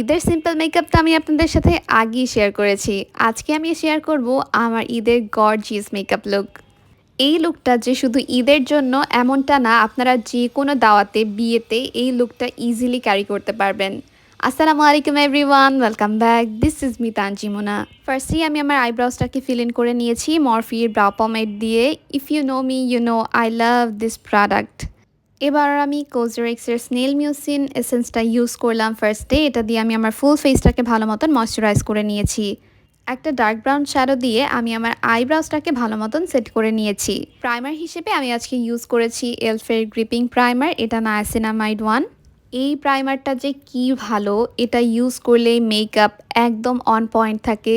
ঈদের সিম্পল মেকআপটা আমি আপনাদের সাথে আগেই শেয়ার করেছি। আজকে আমি শেয়ার করব আমার ঈদের গর্জিয়াস মেকআপ লুক এই লুকটা যে শুধু ঈদের জন্য এমনটা না, আপনারা যে কোনো দাওয়াতে, বিয়েতে এই লুকটা ইজিলি ক্যারি করতে পারবেন। আসসালামু আলাইকুম everyone welcome back this is me Tanjimona firstly আমি আমার আইব্রাউসটাকে ফিল ইন করে নিয়েছি মরফির ব্রাউ পমেট দিয়ে। If you know me you know I love this product এবার আমি কোজেরেক্সের স্নেল মিউসিন এসেন্সটা ইউজ করলাম ফার্স্ট ডে এটা দিয়ে আমি আমার ফুল ফেসটাকে ভালো মতন ময়শ্চারাইজ করে নিয়েছি। একটা ডার্ক ব্রাউন শ্যাডো দিয়ে আমি আমার আইব্রাউসটাকে ভালো মতন সেট করে নিয়েছি। প্রাইমার হিসেবে আমি আজকে ইউজ করেছি এলফের গ্রিপিং প্রাইমার এটা নায়াসিনামাইড ওয়ান এই প্রাইমারটা যে কি ভালো, এটা ইউজ করলে মেকআপ একদম অন পয়েন্ট থাকে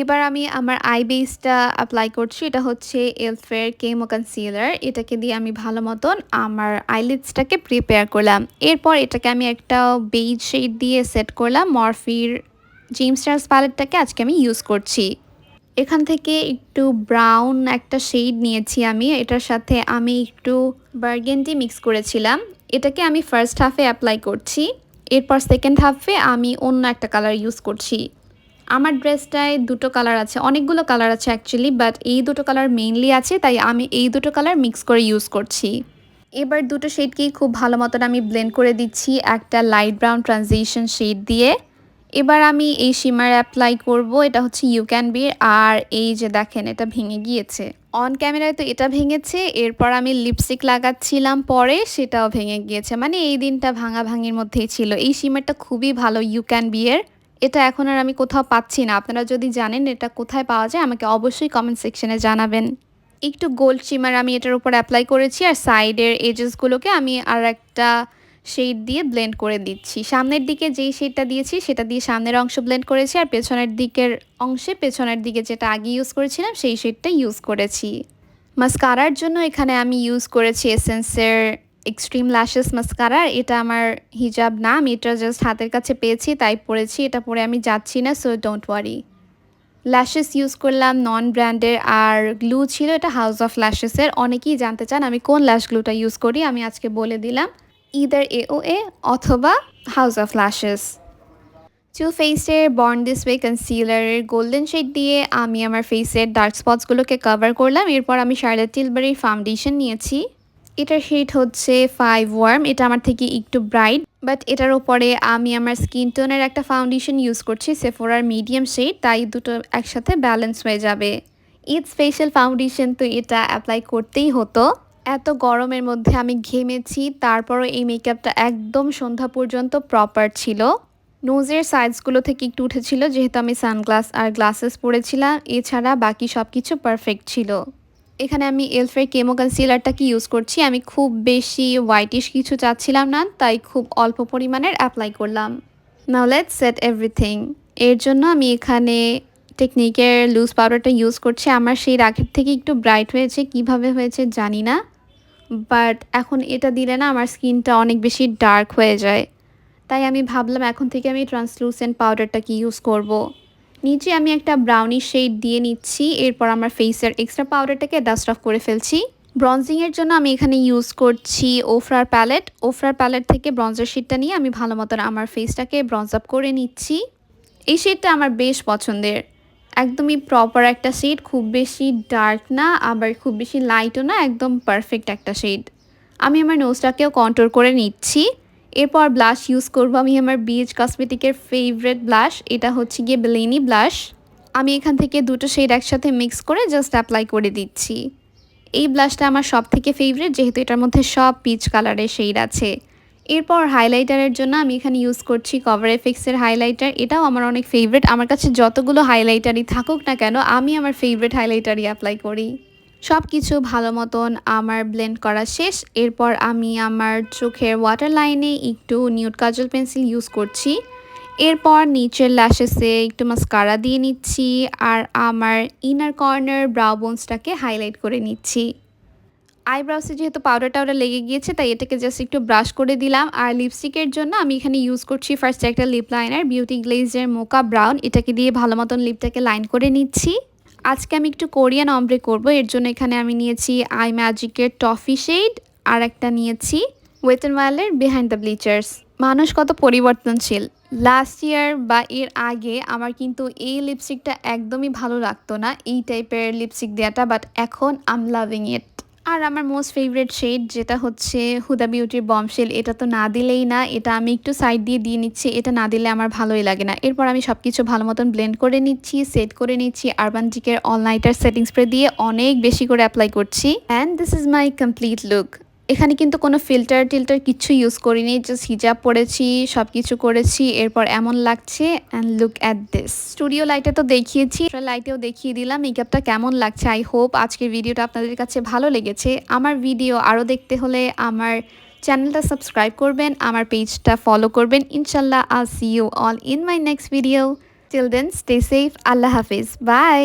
এবার আমি আমার আই বেসটা অ্যাপ্লাই করছি, এটা হচ্ছে এলফের কেমো কনসিলার এটাকে দিয়ে আমি ভালো মতন আমার আইলিডসটাকে প্রিপেয়ার করলাম। এরপর এটাকে আমি একটা বেজ শেড দিয়ে সেট করলাম মরফির জিম স্টার্স প্যালেটটাকে আজকে আমি ইউজ করছি। এখান থেকে একটু ব্রাউন একটা শেড নিয়েছি আমি, এটার সাথে আমি একটু বার্গেন্ডি মিক্স করেছিলাম। এটাকে আমি ফার্স্ট হাফে অ্যাপ্লাই করছি, এরপর সেকেন্ড হাফে আমি অন্য একটা কালার ইউজ করছি। আমার ড্রেসটায় দুটো কালার আছে, অনেকগুলো কালার আছে অ্যাকচুয়ালি বাট এই দুটো কালার মেইনলি আছে, তাই আমি এই দুটো কালার মিক্স করে ইউজ করছি। এবার দুটো শেডকেই খুব ভালো মতন আমি ব্লেন্ড করে দিচ্ছি, একটা লাইট ব্রাউন ট্রানজিশন শেড দিয়ে। এবার আমি এই শিমার অ্যাপ্লাই করব, এটা হচ্ছে ইউ ক্যান বি আর এই যে দেখেন, এটা ভেঙে গিয়েছে। অন ক্যামেরায় তো এটা ভেঙেছে, এরপর আমি লিপস্টিক লাগাচ্ছিলাম পরে, সেটাও ভেঙে গিয়েছে। মানে এই দিনটা ভাঙা ভাঙির মধ্যেই ছিল। এই শিমারটা খুবই ভালো ইউ ক্যান বি এর এটা এখন আর আমি কোথাও পাচ্ছি না। আপনারা যদি জানেন এটা কোথায় পাওয়া যায়, আমাকে অবশ্যই কমেন্ট সেকশনে জানাবেন। একটু গোল্ড শিমার আমি এটার উপর অ্যাপ্লাই করেছি আর সাইডের এজেসগুলোকে আমি আর একটা শেড দিয়ে ব্লেন্ড করে দিচ্ছি। সামনের দিকে যেই শেডটা দিয়েছি, সেটা দিয়ে সামনের অংশ ব্লেন্ড করেছি আর পেছনের দিকের অংশে পেছনের দিকে যেটা আগে ইউজ করেছিলাম, সেই শেডটা ইউজ করেছি। মাস্কারার জন্য এখানে আমি ইউজ করেছি এসেন্সের এক্সট্রিম ল্যাশেস মাস্কারা এটা আমার হিজাব না আমি এটা জাস্ট হাতের কাছে পেয়েছি, তাই পরেছি, এটা পরে আমি যাচ্ছি না so don't worry lashes use করলাম নন ব্র্যান্ডের আর গ্লু ছিল এটা হাউস অফ ল্যাশেসের অনেকেই জানতে চান আমি কোন ল্যাশ গ্লুটা ইউজ করি, আমি আজকে বলে দিলাম ইদার এ ও এ অথবা হাউস অফ ল্যাশেস টু ফেসের বর্ন দিস ওয়ে কনসিলারের গোল্ডেন শেড দিয়ে আমি আমার ফেসের ডার্ক স্পটসগুলোকে কভার করলাম, এরপর আমি শার্লেট টিলবারির ফাউন্ডেশন নিয়েছি। এটার শেড হচ্ছে ফাইভ ওয়ার্ম এটা আমার থেকে একটু ব্রাইট বাট এটার ওপরে আমি আমার স্কিন টোনের একটা ফাউন্ডেশন ইউজ করছি সেফোরার মিডিয়াম শেড তাই দুটো একসাথে ব্যালেন্স হয়ে যাবে। ঈদ স্পেশাল ফাউন্ডেশন তো এটা অ্যাপ্লাই করতেই হতো। এত গরমের মধ্যে আমি ঘেমেছি, তারপরও এই মেকআপটা একদম সন্ধ্যা পর্যন্ত প্রপার ছিল। নোজের সাইজগুলো থেকে একটু উঠেছিল, যেহেতু আমি সানগ্লাস আর গ্লাসেস পরেছিলাম, এছাড়া বাকি সব কিছু পারফেক্ট ছিল। এখানে আমি এলফের কেমো কনসিলারটা কি ইউজ করছি? আমি খুব বেশি হোয়াইটিশ কিছু চাচ্ছিলাম না, তাই খুব অল্প পরিমাণের অ্যাপ্লাই করলাম। নাও লেট সেট এভরিথিং এর জন্য আমি এখানে টেকনিকের লুজ পাউডারটা ইউজ করছি। আমার সেই রাগের থেকে একটু ব্রাইট হয়েছে, কীভাবে হয়েছে জানি না। বাট এখন এটা দিলে না আমার স্কিনটা অনেক বেশি ডার্ক হয়ে যায়। তাই আমি ভাবলাম এখন থেকে আমি ট্রান্সলুসেন্ট পাউডারটা কি ইউজ করব। নিচে আমি একটা ব্রাউনি শেড দিয়ে নিচ্ছি, এরপর আমার ফেসের এক্সট্রা পাউডারটাকে ডাস্ট অফ করে ফেলছি। ব্রঞ্জিংয়ের জন্য আমি এখানে ইউজ করছি ওফরার প্যালেট ওফরার প্যালেট থেকে ব্রঞ্জের শেডটা নিয়ে আমি ভালো মতন আমার ফেসটাকে ব্রঞ্জ আপ করে নিচ্ছি। এই শেডটা আমার বেশ পছন্দের। একদমই প্রপার একটা শেড খুব বেশি ডার্ক না, আবার খুব বেশি লাইটও না, একদম পারফেক্ট একটা শেড আমি আমার নোজটাকেও কন্ট্রোল করে নিচ্ছি। এরপর ব্লাশ ইউজ করব আমি আমার বিএচ কসমেটিকের ফেভারেট ব্লাশ, এটা হচ্ছে গিয়ে বেলেনি ব্লাশ। আমি এখান থেকে দুটো শেড একসাথে মিক্স করে জাস্ট অ্যাপ্লাই করে দিচ্ছি। এই ব্লাশটা আমার সব থেকে ফেভারেট যেহেতু এটার মধ্যে সব পিচ কালারের শেড আছে। এরপর হাইলাইটারের জন্য আমি এখানে ইউজ করছি কভার এফেক্টসের হাইলাইটার এটাও আমার অনেক ফেভারেট আমার কাছে যতগুলো হাইলাইটারই থাকুক না কেন, আমি আমার ফেভারেট হাইলাইটারই অ্যাপ্লাই করি। সব কিছু ভালো মতন আমার ব্লেন্ড করা শেষ। এরপর আমি আমার চোখের ওয়াটার লাইনে একটু নিউট কাজল পেন্সিল ইউজ করছি। এরপর নিচের ল্যাশেসে একটু মাস্কারা দিয়ে নিচ্ছি আর আমার ইনার কর্নার ব্রাউ বোনসটাকে হাইলাইট করে নিচ্ছি। আইব্রাউসে যেহেতু পাউডার টাউডার লেগে গিয়েছে, তাই এটাকে জাস্ট একটু ব্রাশ করে দিলাম। আর লিপস্টিকের জন্য আমি এখানে ইউজ করছি ফার্স্ট একটা লিপ লাইনার বিউটি গ্লেজের মোকা ব্রাউন এটাকে দিয়ে ভালো মতন লিপটাকে লাইন করে নিচ্ছি। আজকে আমি একটু কোরিয়ান অম্ব্রে করব, এর জন্য এখানে আমি নিয়েছি আই ম্যাজিকের টফি শেড, আর একটা নিয়েছি ওয়েট অ্যান্ড ওয়ালের বিহাইন্ড দ্য ব্লিচার্স। মানুষ কত পরিবর্তনশীল। লাস্ট ইয়ার বা এর আগে আমার কিন্তু এই লিপস্টিকটা একদমই ভালো লাগতো না, এই টাইপের লিপস্টিক দেওয়াটা বাট এখন আম লাভিং ইট। আর আমার মোস্ট ফেভারিট শেড যেটা হচ্ছে হুদা বিউটির বমশেল এটা তো না দিলেই না, এটা আমি একটু সাইড দিয়ে দিয়ে নিচ্ছি, এটা না দিলে আমার ভালোই লাগে না। এরপর আমি সব কিছু ভালো মতন ব্লেন্ড করে নিচ্ছি সেট করে নিচ্ছি আরবান জিকের অল নাইটার সেটিং স্প্রে দিয়ে অনেক বেশি করে অ্যাপ্লাই করছি। And this is my complete look এখানে কিন্তু কোনো ফিল্টার টিল্টার কিছু ইউজ করিনি জাস্ট হিজাব পরেছি সব কিছু করেছি, এরপর এমন লাগছে and look at this studio লাইটে তো দেখিয়েছি লাইটেও দেখিয়ে দিলাম মেকআপটা কেমন লাগছে আই হোপ আজকের ভিডিওটা আপনাদের কাছে ভালো লেগেছে। আমার ভিডিও আরও দেখতে হলে আমার চ্যানেলটা সাবস্ক্রাইব করবেন, আমার পেজটা ফলো করবেন। ইনশাল্লাহ I'll see you all in my next video till then stay safe আল্লাহ হাফিজ বাই